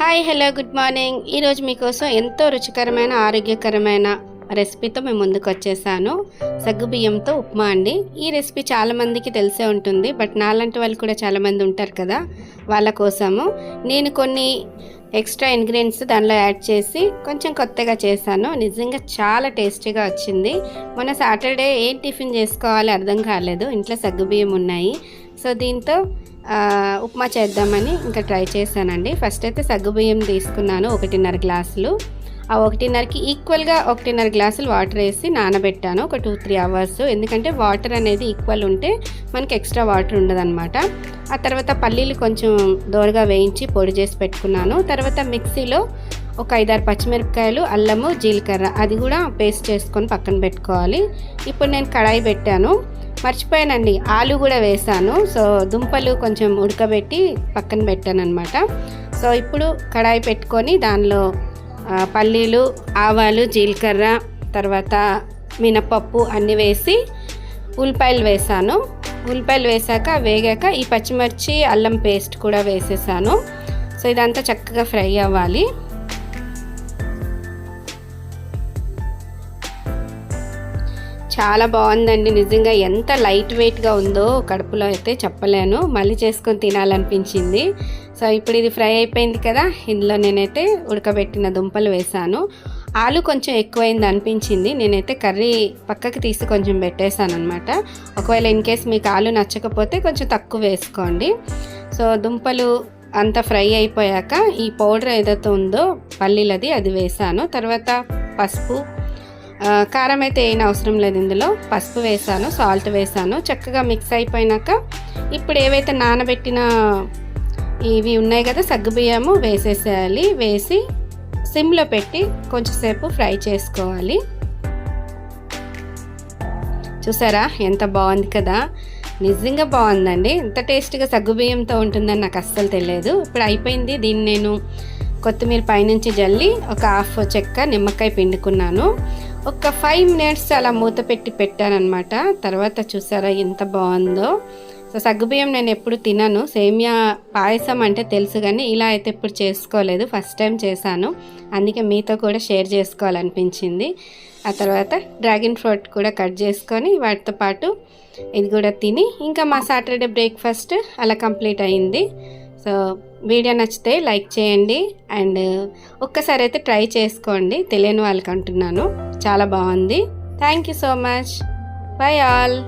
Hi hello good morning ఈరోజు మీకోసం ఎంతో రుచికరమైన ఆరోగ్యకరమైన రెసిపీతో మేము ముందుకు వచ్చేసాను. సగ్గుబియ్యంతో ఉప్మా అండి. ఈ రెసిపీ చాలా మందికి తెలిసే ఉంటుంది బట్ నాలాంటి వాళ్ళు కూడా చాలామంది ఉంటారు కదా వాళ్ళ కోసము. నేను కొన్ని ఎక్స్ట్రా ఇంగ్రీడియంట్స్ దానిలో యాడ్ చేసి కొంచెం కొత్తగా చేశాను. నిజంగా చాలా టేస్టీగా వచ్చింది. మొన్న సాటర్డే ఏం టిఫిన్ చేసుకోవాలి అర్థం కాలేదు. ఇంట్లో సగ్గుబియ్యం ఉన్నాయి. సో దీంతో ఉప్మా చేద్దామని ఇంకా ట్రై చేశానండి. ఫస్ట్ అయితే సగ్గుబియ్యం తీసుకున్నాను ఒకటిన్నర గ్లాసులు. ఆ ఒకటిన్నరకి ఈక్వల్గా ఒకటిన్నర గ్లాసులు వాటర్ వేసి నానబెట్టాను ఒక టూ త్రీ అవర్స్. ఎందుకంటే వాటర్ అనేది ఈక్వల్ ఉంటే మనకి ఎక్స్ట్రా వాటర్ ఉండదన్నమాట. ఆ తర్వాత పల్లీలు కొంచెం దోరగా వేయించి పొడి చేసి పెట్టుకున్నాను. తర్వాత మిక్సీలో ఒక ఐదారు పచ్చిమిరపకాయలు అల్లము జీలకర్ర అది కూడా పేస్ట్ చేసుకొని పక్కన పెట్టుకోవాలి. ఇప్పుడు నేను కడాయి పెట్టాను. మర్చిపోయానండి. ఆలు కూడా వేసాను. సో దుంపలు కొంచెం ఉడకబెట్టి పక్కన పెట్టాను అనమాట సో ఇప్పుడు కడాయి పెట్టుకొని దానిలో పల్లీలు ఆవాలు జీలకర్ర తర్వాత మినపప్పు అన్నీ వేసి ఉల్లిపాయలు వేసాను. ఉల్లిపాయలు వేసాక వేగాక ఈ పచ్చిమిర్చి అల్లం పేస్ట్ కూడా వేసేసాను. సో ఇదంతా చక్కగా ఫ్రై అవ్వాలి. చాలా బాగుందండి. నిజంగా ఎంత లైట్ వెయిట్గా ఉందో కడుపులో అయితే చెప్పలేను. మళ్ళీ చేసుకొని తినాలనిపించింది. సో ఇప్పుడు ఇది ఫ్రై అయిపోయింది కదా ఇందులో నేనైతే ఉడకబెట్టిన దుంపలు వేసాను ఆలు కొంచెం ఎక్కువైంది అనిపించింది. నేనైతే కర్రీ పక్కకి తీసి కొంచెం పెట్టేశాను అనమాట ఒకవేళ ఇన్ కేస్ మీకు ఆలు నచ్చకపోతే కొంచెం తక్కువ వేసుకోండి. సో దుంపలు అంత ఫ్రై అయిపోయాక ఈ పౌడర్ ఏదైతే ఉందో పల్లీలది అది వేసాను తర్వాత పసుపు కారం అయితే ఏం అవసరం లేదు ఇందులో. పసుపు వేసాను సాల్ట్ వేసాను. చక్కగా మిక్స్ అయిపోయినాక ఇప్పుడు ఏవైతే నానబెట్టిన ఇవి ఉన్నాయి కదా సగ్గుబియ్యము వేసేసేయాలి. వేసి సిమ్లో పెట్టి కొంచెంసేపు ఫ్రై చేసుకోవాలి. చూసారా? ఎంత బాగుంది కదా? నిజంగా బాగుందండి. ఎంత టేస్ట్గా సగ్గుబియ్యంతో ఉంటుందని నాకు అస్సలు తెలియదు. ఇప్పుడు అయిపోయింది. దీన్ని నేను కొత్తిమీర పైనుంచి జల్లి ఒక హాఫ్ చెక్క నిమ్మకాయ పిండుకున్నాను. ఒక ఫైవ్ మినిట్స్ అలా మూత పెట్టి పెట్టానమాట తర్వాత చూసారా ఎంత బాగుందో. సో సగ్గుబియ్యం నేను ఎప్పుడు తినను. సేమియా పాయసం అంటే తెలుసు కానీ ఇలా అయితే ఎప్పుడు చేసుకోలేదు. ఫస్ట్ టైం చేశాను. అందుకే మీతో కూడా షేర్ చేసుకోవాలనిపించింది. ఆ తర్వాత డ్రాగన్ ఫ్రూట్ కూడా కట్ చేసుకొని వాటితో పాటు ఇది కూడా తిని ఇంకా మా సాటర్డే బ్రేక్ఫాస్ట్ అలా కంప్లీట్ అయింది. సో వీడియో నచ్చితే లైక్ చేయండి అండ్ ఒక్కసారి అయితే ట్రై చేసుకోండి. తెలియని వాళ్ళకి అంటున్నాను. చాలా బాగుంది. Thank you so much bye all